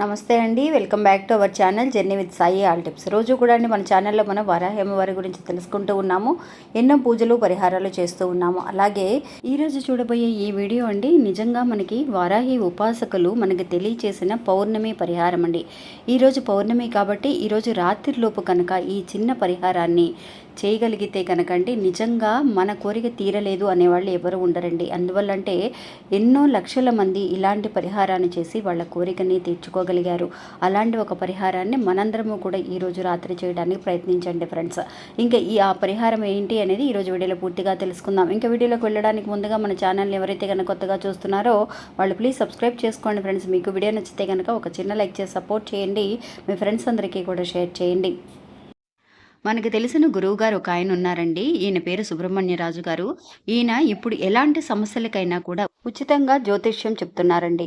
నమస్తే అండి welcome back to our channel journey with Sai all tips. రోజు కూడా అండి మన ఛానల్లో మనం వరాహేమ వారి గురించి తెలుసుకుంటూ ఉన్నాము ఎన్నో పూజలు పరిహారాలు చేస్తూ ఉన్నాము. అలాగే ఈరోజు చూడబోయే ఈ వీడియో అండి నిజంగా మనకి వారాహి ఉపాసకులు మనకి తెలియచేసిన పౌర్ణమి పరిహారం అండి. ఈరోజు పౌర్ణమి కాబట్టి ఈరోజు రాత్రిలోపు కనుక ఈ చిన్న పరిహారాన్ని చేయగలిగితే కనుకండి నిజంగా మన కోరిక తీరలేదు అనేవాళ్ళు ఎవరు ఉండరండి. అందువల్లంటే ఎన్నో లక్షల మంది ఇలాంటి పరిహారాన్ని చేసి వాళ్ళ కోరికని తీర్చుకో తీర్చుకోగలిగారు అలాంటి ఒక పరిహారాన్ని మనందరము కూడా ఈరోజు రాత్రి చేయడానికి ప్రయత్నించండి ఫ్రెండ్స్. ఇంకా ఈ ఆ పరిహారం ఏంటి అనేది ఈరోజు వీడియోలో పూర్తిగా తెలుసుకుందాం. ఇంకా వీడియోలోకి వెళ్ళడానికి ముందుగా మన ఛానల్ని ఎవరైతే కనుక కొత్తగా చూస్తున్నారో వాళ్ళు ప్లీజ్ సబ్స్క్రైబ్ చేసుకోండి ఫ్రెండ్స్. మీకు వీడియో నచ్చితే కనుక ఒక చిన్న లైక్ చేసి సపోర్ట్ చేయండి. మీ ఫ్రెండ్స్ అందరికీ కూడా షేర్ చేయండి. మనకు తెలిసిన గురువు గారు ఒక ఆయన ఉన్నారండి. ఈయన పేరు సుబ్రహ్మణ్యరాజు గారు. ఈయన ఇప్పుడు ఎలాంటి సమస్యలకైనా కూడా ఉచితంగా జ్యోతిష్యం చెప్తున్నారండి.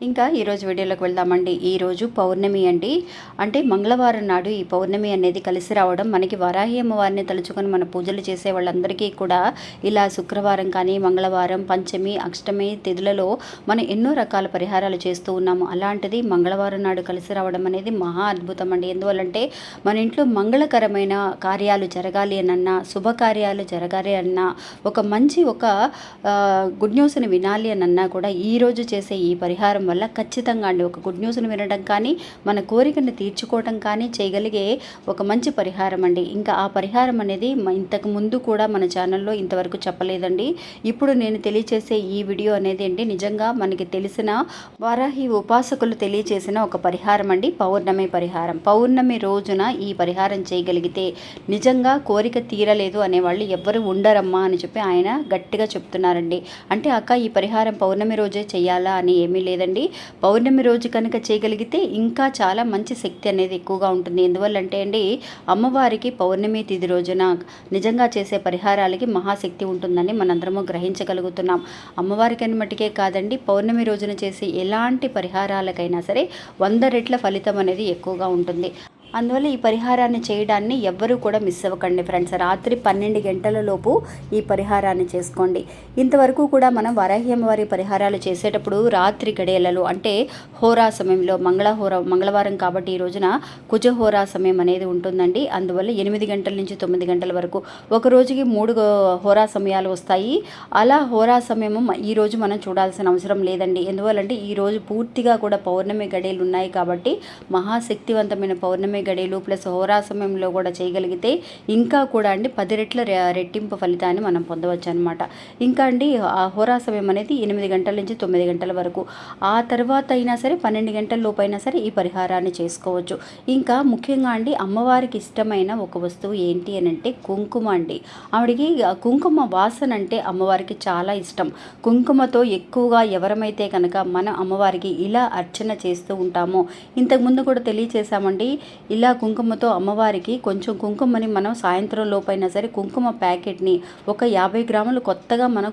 ఇంకా ఈరోజు వీడియోలోకి వెళ్దామండి. ఈరోజు పౌర్ణమి అండి. అంటే మంగళవారం నాడు ఈ పౌర్ణమి అనేది కలిసి రావడం మనకి వరాహి అమ్మవారిని తలుచుకొని మన పూజలు చేసే వాళ్ళందరికీ కూడా ఇలా శుక్రవారం కానీ మంగళవారం పంచమి అష్టమి తిథులలో మనం ఎన్నో రకాల పరిహారాలు చేస్తూ ఉన్నాము. అలాంటిది మంగళవారం నాడు కలిసి రావడం అనేది మహా అద్భుతం అండి. ఎందువల్లంటే మన ఇంట్లో మంగళకరమైన కార్యాలు జరగాలి అనన్నా శుభకార్యాలు జరగాలి అన్నా ఒక మంచి ఒక గుడ్ న్యూస్ని వినాలి అనన్నా కూడా ఈరోజు చేసే ఈ పరిహారం వల్ల ఖచ్చితంగా అండి. ఒక గుడ్ న్యూస్ని వినడం కానీ మన కోరికను తీర్చుకోవడం కానీ చేయగలిగే ఒక మంచి పరిహారం అండి. ఇంకా ఆ పరిహారం అనేది ఇంతకు ముందు కూడా మన ఛానల్లో ఇంతవరకు చెప్పలేదండి. ఇప్పుడు నేను తెలియచేసే ఈ వీడియో అనేది అండి నిజంగా మనకి తెలిసిన వారాహి ఉపాసకులు తెలియచేసిన ఒక పరిహారం అండి పౌర్ణమి పరిహారం. పౌర్ణమి రోజున ఈ పరిహారం చేయగలిగితే నిజంగా కోరిక తీరలేదు అనేవాళ్ళు ఎవ్వరు ఉండరమ్మా అని చెప్పి ఆయన గట్టిగా చెప్తున్నారండి. అంటే అక్క ఈ పరిహారం పౌర్ణమి రోజే చేయాలా అని ఏమీ లేదండి. పౌర్ణమి రోజు కనుక చేయగలిగితే ఇంకా చాలా మంచి శక్తి అనేది ఎక్కువగా ఉంటుంది. ఎందువల్లంటే అండి అమ్మవారికి పౌర్ణమి తిథి రోజున నిజంగా చేసే పరిహారాలకి మహాశక్తి ఉంటుందని మనందరము గ్రహించగలుగుతున్నాం. అమ్మవారికి అని మట్టుకే కాదండి పౌర్ణమి రోజున చేసే ఎలాంటి పరిహారాలకైనా సరే వంద రెట్ల ఫలితం అనేది ఎక్కువగా ఉంటుంది. అందువల్ల ఈ పరిహారాన్ని చేయడాన్ని ఎవ్వరూ కూడా మిస్ అవ్వకండి ఫ్రెండ్స్. రాత్రి పన్నెండు గంటల లోపు ఈ పరిహారాన్ని చేసుకోండి. ఇంతవరకు కూడా మనం వరాహి పరిహారాలు చేసేటప్పుడు రాత్రి గడియలలో అంటే హోరా సమయంలో మంగళహోర మంగళవారం కాబట్టి ఈ రోజున కుజహోరా సమయం అనేది ఉంటుందండి. అందువల్ల ఎనిమిది గంటల నుంచి తొమ్మిది గంటల వరకు ఒక రోజుకి మూడు హోరా సమయాలు వస్తాయి. అలా హోరా సమయము ఈరోజు మనం చూడాల్సిన అవసరం లేదండి. ఎందువల్లంటే ఈరోజు పూర్తిగా కూడా పౌర్ణమి గడియలు ఉన్నాయి కాబట్టి మహాశక్తివంతమైన పౌర్ణమి గడియలు ప్లస్ హోరా సమయంలో కూడా చేయగలిగితే ఇంకా కూడా అండి పది రెట్ల రెట్టింపు ఫలితాన్ని మనం పొందవచ్చు అనమాట ఇంకా అండి ఆ హోరా సమయం అనేది ఎనిమిది గంటల నుంచి తొమ్మిది గంటల వరకు. ఆ తర్వాత అయినా సరే పన్నెండు గంటల లోపు అయినా సరే ఈ పరిహారాన్ని చేసుకోవచ్చు. ఇంకా ముఖ్యంగా అండి అమ్మవారికి ఇష్టమైన ఒక వస్తువు ఏంటి అని అంటే కుంకుమ అండి. ఆవిడికి కుంకుమ వాసన అంటే అమ్మవారికి చాలా ఇష్టం. కుంకుమతో ఎక్కువగా ఎవరమైతే కనుక మన అమ్మవారికి ఇలా అర్చన చేస్తూ ఉంటామో ఇంతకుముందు కూడా తెలియచేసామండి ఇలా కుంకుమతో అమ్మవారికి కొంచెం కుంకుమని మనం సాయంత్రం లోపైనా సరే కుంకుమ ప్యాకెట్ని ఒక యాభై గ్రాములు కొత్తగా మనం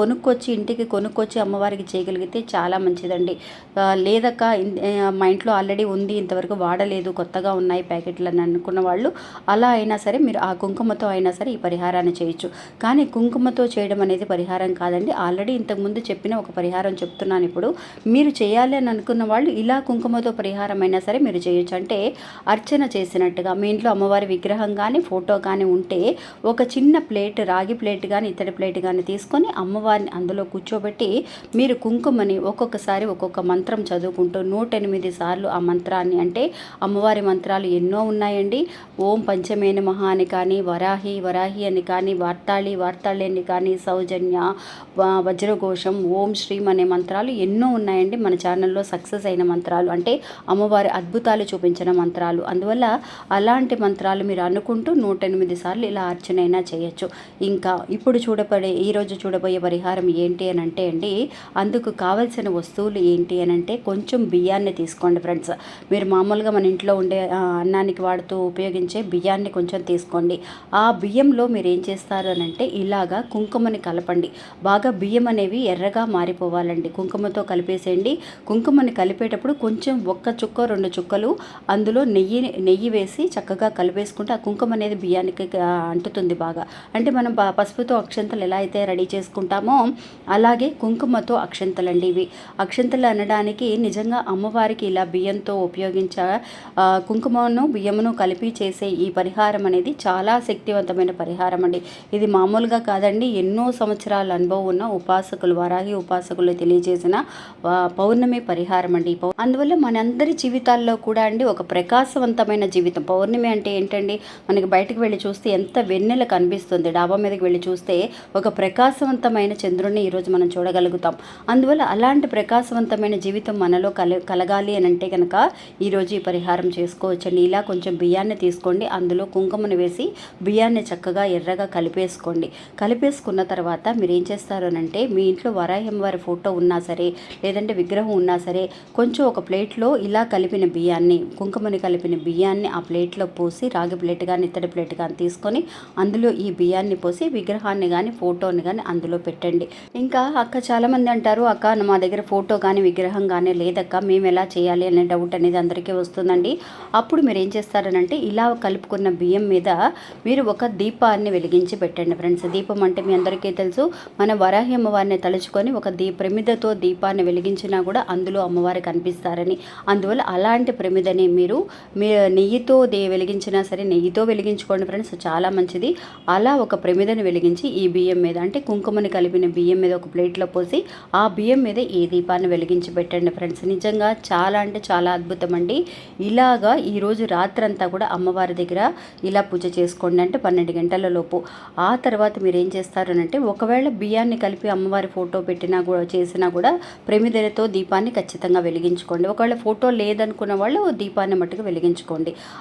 కొనుక్కొచ్చి ఇంటికి కొనుక్కొచ్చి అమ్మవారికి చేయగలిగితే చాలా మంచిదండి. లేదక్క మా ఇంట్లో ఆల్రెడీ ఉంది ఇంతవరకు వాడలేదు కొత్తగా ఉన్నాయి ప్యాకెట్లు అని అనుకున్న వాళ్ళు అలా అయినా సరే మీరు ఆ కుంకుమతో అయినా సరే ఈ పరిహారాన్ని చేయొచ్చు. కానీ కుంకుమతో చేయడం అనేది పరిహారం కాదండి. ఆల్రెడీ ఇంతకుముందు చెప్పిన ఒక పరిహారం చెప్తున్నాను ఇప్పుడు. మీరు చేయాలి అని అనుకున్న వాళ్ళు ఇలా కుంకుమతో పరిహారం అయినా సరే మీరు చేయొచ్చు. అంటే అర్చన చేసినట్టుగా మీ ఇంట్లో అమ్మవారి విగ్రహం కానీ ఫోటో కానీ ఉంటే ఒక చిన్న ప్లేట్ రాగి ప్లేట్ కానీ ఇతడి ప్లేట్ కానీ తీసుకొని అమ్మవారిని అందులో కూర్చోబెట్టి మీరు కుంకుమని ఒక్కొక్కసారి ఒక్కొక్క మంత్రం చదువుకుంటూ నూట ఎనిమిది సార్లు ఆ మంత్రాన్ని అంటే అమ్మవారి మంత్రాలు ఎన్నో ఉన్నాయండి. ఓం పంచమేన మహా అని కానీ వరాహి వరాహి అని కానీ వార్తాళి వార్తాళి అని కానీ సౌజన్య వజ్రఘోషం ఓం శ్రీం అనే మంత్రాలు ఎన్నో ఉన్నాయండి. మన ఛానల్లో సక్సెస్ అయిన మంత్రాలు అంటే అమ్మవారి అద్భుతాలు చూపించిన మంత్రాలు. అందువల్ల అలాంటి మంత్రాలు మీరు అనుకుంటూ నూట ఎనిమిది సార్లు ఇలా అర్చన అయినా చేయొచ్చు. ఇంకా ఇప్పుడు చూడబడే ఈరోజు చూడబోయే పరిహారం ఏంటి అని అంటే అండి అందుకు కావలసిన వస్తువులు ఏంటి అని అంటే కొంచెం బియ్యాన్ని తీసుకోండి ఫ్రెండ్స్. మీరు మామూలుగా మన ఇంట్లో ఉండే అన్నానికి వాడుతూ ఉపయోగించే బియ్యాన్ని కొంచెం తీసుకోండి. ఆ బియ్యంలో మీరు ఏం చేస్తారు అని అంటే ఇలాగా కుంకుమని కలపండి. బాగా బియ్యం అనేవి ఎర్రగా మారిపోవాలండి. కుంకుమతో కలిపేసేయండి. కుంకుమని కలిపేటప్పుడు కొంచెం ఒక్క చుక్క రెండు చుక్కలు అందులో నెయ్యి నెయ్యి వేసి చక్కగా కలిపేసుకుంటే ఆ కుంకుమ అనేది బియ్యానికి అంటుతుంది బాగా. అంటే మనం పసుపుతో అక్షంతలు ఎలా అయితే రెడీ చేసుకుంటామో అలాగే కుంకుమతో అక్షంతలు అండి ఇవి. అక్షంతలు అనడానికి నిజంగా అమ్మవారికి ఇలా బియ్యంతో ఉపయోగించ కుంకుమను బియ్యమును కలిపి చేసే ఈ పరిహారం అనేది చాలా శక్తివంతమైన పరిహారం అండి ఇది మామూలుగా కాదండి ఎన్నో సంవత్సరాల అనుభవం ఉన్న ఉపాసకులు వరాహి ఉపాసకులు తెలియజేసిన పౌర్ణమి పరిహారం అండి పౌ- అందువల్ల మనందరి జీవితాల్లో కూడా అండి ఒక ప్రకాశం ప్రకాశవంతమైన జీవితం. పౌర్ణమి అంటే ఏంటండి? మనకి బయటకు వెళ్ళి చూస్తే ఎంత వెన్నెల కనిపిస్తుంది. డాబా మీదకి వెళ్ళి చూస్తే ఒక ప్రకాశవంతమైన చంద్రుడిని ఈరోజు మనం చూడగలుగుతాం. అందువల్ల అలాంటి ప్రకాశవంతమైన జీవితం మనలో కల కలగాలి అని అంటే కనుక ఈరోజు ఈ పరిహారం చేసుకోవచ్చండి ఇలా కొంచెం బియ్యాన్ని తీసుకోండి. అందులో కుంకుమను వేసి బియ్యాన్ని చక్కగా ఎర్రగా కలిపేసుకోండి. కలిపేసుకున్న తర్వాత మీరు ఏం చేస్తారు అని అంటే మీ ఇంట్లో వరాహం వారి ఫోటో ఉన్నా సరే లేదంటే విగ్రహం ఉన్నా సరే కొంచెం ఒక ప్లేట్లో ఇలా కలిపిన బియ్యాన్ని కుంకుమని కలిపిన బియ్యాన్ని ఆ ప్లేట్లో పోసి రాగి ప్లేట్ కానీ ఇత్తడి ప్లేట్ కానీ తీసుకొని అందులో ఈ బియ్యాన్ని పోసి విగ్రహాన్ని కానీ ఫోటోని కానీ అందులో పెట్టండి. ఇంకా అక్క చాలామంది అంటారు అక్క మా దగ్గర ఫోటో కానీ విగ్రహం కానీ లేదక్క మేము ఎలా చేయాలి? అనే డౌట్ అనేది అందరికీ వస్తుందండి. అప్పుడు మీరు ఏం చేస్తారనంటే ఇలా కలుపుకున్న బియ్యం మీద మీరు ఒక దీపాన్ని వెలిగించి పెట్టండి ఫ్రెండ్స్. దీపం అంటే మీ అందరికీ తెలుసు మన వరాహి అమ్మవారిని తలుచుకొని ఒక దీ ప్రమిదతో దీపాన్ని వెలిగించినా కూడా అందులో అమ్మవారు కనిపిస్తారని. అందువల్ల అలాంటి ప్రమిదని మీరు మీ నెయ్యితో దే వెలిగించినా సరే నెయ్యితో వెలిగించుకోండి ఫ్రెండ్స్. చాలా మంచిది. అలా ఒక ప్రమిదని వెలిగించి ఈ బియ్యం మీద అంటే కుంకుమని కలిపిన బియ్యం మీద ఒక ప్లేట్లో పోసి ఆ బియ్యం మీద ఈ దీపాన్ని వెలిగించి పెట్టండి ఫ్రెండ్స్. నిజంగా చాలా అంటే చాలా అద్భుతం అండి ఇలాగా ఈరోజు రాత్రంతా కూడా అమ్మవారి దగ్గర ఇలా పూజ చేసుకోండి అంటే పన్నెండు గంటల లోపు. ఆ తర్వాత మీరు ఏం చేస్తారనంటే ఒకవేళ బియ్యాన్ని కలిపి అమ్మవారి ఫోటో పెట్టినా కూడా చేసినా కూడా ప్రమిదలతో దీపాన్ని ఖచ్చితంగా వెలిగించుకోండి. ఒకవేళ ఫోటో లేదనుకున్న వాళ్ళు దీపాన్ని మట్టుకు వెలిగించుకోండి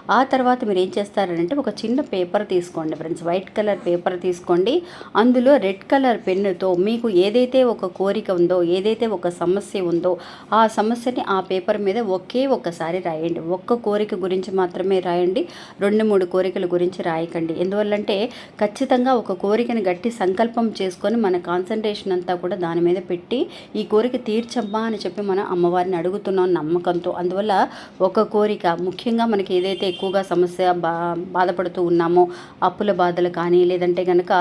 ఆ తర్వాత మీరు ఏం చేస్తారంటే ఒక చిన్న పేపర్ తీసుకోండి ఫ్రెండ్స్. వైట్ కలర్ పేపర్ తీసుకోండి. అందులో రెడ్ కలర్ పెన్నుతో మీకు ఏదైతే ఒక కోరిక ఉందో ఏదైతే ఒక సమస్య ఉందో ఆ సమస్యని ఆ పేపర్ మీద ఒకే ఒక్కసారి రాయండి. ఒక్క కోరిక గురించి మాత్రమే రాయండి. రెండు మూడు కోరికల గురించి రాయకండి. ఎందువల్లంటే ఖచ్చితంగా ఒక కోరికను గట్టి సంకల్పం చేసుకొని మన కాన్సన్ట్రేషన్ అంతా కూడా దాని మీద పెట్టి ఈ కోరిక తీర్చమ్మా అని చెప్పి మనం అమ్మవారిని అడుగుతున్నాం నమ్మకంతో. అందువల్ల ఒక కోరిక ముఖ్యంగా మనకి ఏదైతే ఎక్కువగా సమస్య బా బాధపడుతూ ఉన్నామో అప్పుల బాధలు కానీ లేదంటే కనుక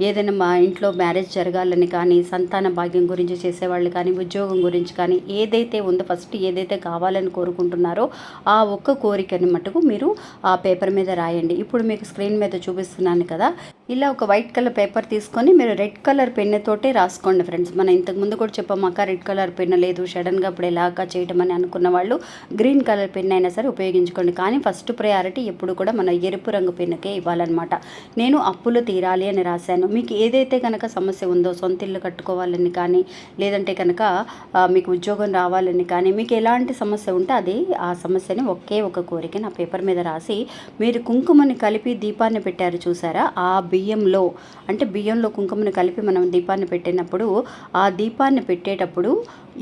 ఏదైనా మా ఇంట్లో మ్యారేజ్ జరగాలని కానీ సంతాన భాగ్యం గురించి చేసేవాళ్ళు కానీ ఉద్యోగం గురించి కానీ ఏదైతే ఉందో ఫస్ట్ ఏదైతే కావాలని కోరుకుంటున్నారో ఆ ఒక్క కోరికని మటుకు మీరు ఆ పేపర్ మీద రాయండి. ఇప్పుడు మీకు స్క్రీన్ మీద చూపిస్తున్నాను కదా ఇలా ఒక వైట్ కలర్ పేపర్ తీసుకొని మీరు రెడ్ కలర్ పెన్నుతోటే రాసుకోండి ఫ్రెండ్స్. మనం ఇంతకు ముందు కూడా చెప్పాం రెడ్ కలర్ పెన్ను లేదు సడన్గా ఇప్పుడు ఎలాగా చేయటం అని అనుకున్న వాళ్ళు గ్రీన్ కలర్ పెన్ అయినా సరే ఉపయోగించుకోండి. కానీ ఫస్ట్ ప్రయారిటీ ఎప్పుడు కూడా మన ఎరుపు రంగు పెన్నుకే ఇవ్వాలన్నమాట. నేను అప్పులు తీరాలి అని రాశాను. మీకు ఏదైతే కనుక సమస్య ఉందో సొంత ఇల్లు కట్టుకోవాలని కానీ లేదంటే కనుక మీకు ఉద్యోగం రావాలని కానీ మీకు ఎలాంటి సమస్య ఉంటే అది ఆ సమస్యని ఒకే ఒక కోరిక నా పేపర్ మీద రాసి మీరు కుంకుమని కలిపి దీపాన్ని పెట్టారు చూసారా? ఆ బియ్యంలో అంటే బియ్యంలో కుంకుమని కలిపి మనం దీపాన్ని పెట్టినప్పుడు ఆ దీపాన్ని పెట్టేటప్పుడు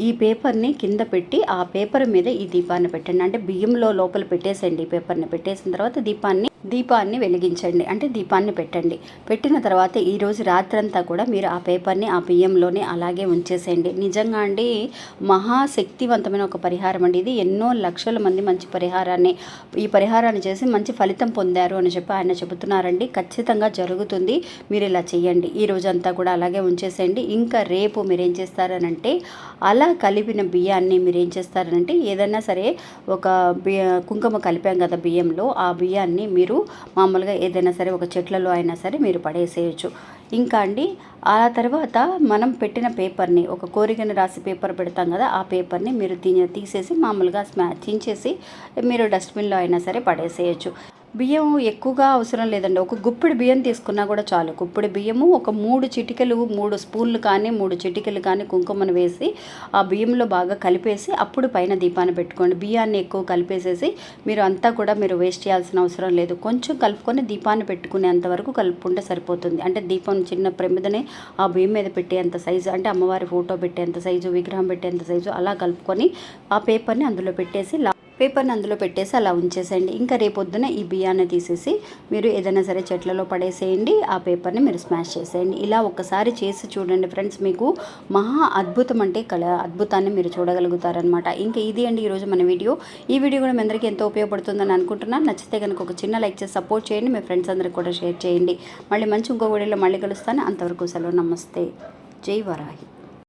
ఈ పేపర్ని కింద పెట్టి ఆ పేపర్ మీద ఈ దీపాన్ని పెట్టండి. అంటే బియ్యంలో లోపల పెట్టేసేయండి ఈ పేపర్ని. పెట్టేసిన తర్వాత దీపాన్ని దీపాన్ని వెలిగించండి. అంటే దీపాన్ని పెట్టండి. పెట్టిన తర్వాత ఈరోజు రాత్రంతా కూడా మీరు ఆ పేపర్ని ఆ బియ్యంలోనే అలాగే ఉంచేసేయండి. నిజంగా అండి మహాశక్తివంతమైన ఒక పరిహారం అండి ఇది. ఎన్నో లక్షల మంది మంచి పరిహారాన్ని ఈ పరిహారాన్ని చేసి మంచి ఫలితం పొందారు అని చెప్పి ఆయన చెబుతున్నారండి. ఖచ్చితంగా జరుగుతుంది. మీరు ఇలా చేయండి ఈ రోజంతా కూడా అలాగే ఉంచేసేయండి. ఇంకా రేపు మీరు ఏం చేస్తారనంటే అలా కలిపిన బియ్యాన్ని మీరు ఏం చేస్తారనంటే ఏదైనా సరే ఒక బియ్య కుంకుమ కలిపాం కదా బియ్యంలో ఆ బియ్యాన్ని మీరు మామూలుగా ఏదైనా సరే ఒక చెట్లలో అయినా సరే మీరు పడేసేయచ్చు. ఇంకా అండి ఆ తర్వాత మనం పెట్టిన పేపర్ని ఒక కోరికను రాసి పేపర్ పెడతాం కదా ఆ పేపర్ని మీరు తీ తీసేసి మామూలుగా స్మా చించేసి మీరు డస్ట్బిన్లో అయినా సరే పడేసేయచ్చు. బియ్యం ఎక్కువగా అవసరం లేదండి. ఒక గుప్పిడి బియ్యం తీసుకున్నా కూడా చాలు. గుప్పిడి బియ్యము ఒక మూడు చిటికలు మూడు స్పూన్లు కానీ మూడు చిటికలు కానీ కుంకుమను వేసి ఆ బియ్యంలో బాగా కలిపేసి అప్పుడు పైన దీపాన్ని పెట్టుకోండి. బియ్యాన్ని ఎక్కువ కలిపేసేసి మీరు అంతా కూడా మీరు వేస్ట్ చేయాల్సిన అవసరం లేదు. కొంచెం కలుపుకొని దీపాన్ని పెట్టుకునేంత వరకు కలుపుకుంటే సరిపోతుంది. అంటే దీపం చిన్న ప్రమిదని ఆ బియ్యం మీద పెట్టేంత సైజు అంటే అమ్మవారి ఫోటో పెట్టేంత సైజు విగ్రహం పెట్టేంత సైజు అలా కలుపుకొని ఆ పేపర్ని అందులో పెట్టేసి లా పేపర్ని అందులో పెట్టేసి అలా ఉంచేసేయండి. ఇంకా రేపొద్దున ఈ బియ్యాన్ని తీసేసి మీరు ఏదైనా సరే చెట్లలో పడేసేయండి. ఆ పేపర్ని మీరు స్మాష్ చేసేయండి. ఇలా ఒక్కసారి చేసి చూడండి ఫ్రెండ్స్ మీకు మహా అద్భుతం అంటే కళ అద్భుతాన్ని మీరు చూడగలుగుతారనమాట ఇంకా ఇది అండి ఈరోజు మన వీడియో. ఈ వీడియో కూడా మీ అందరికీ ఎంతో ఉపయోగపడుతుందని అనుకుంటున్నాను. నచ్చితే కనుక ఒక చిన్న లైక్ చేసి సపోర్ట్ చేయండి. మీ ఫ్రెండ్స్ అందరికి కూడా షేర్ చేయండి. మళ్ళీ మంచి ఇంకో వీడియోలో మళ్ళీ కలుస్తాను. అంతవరకు సెలవు. నమస్తే. జై వరాహి.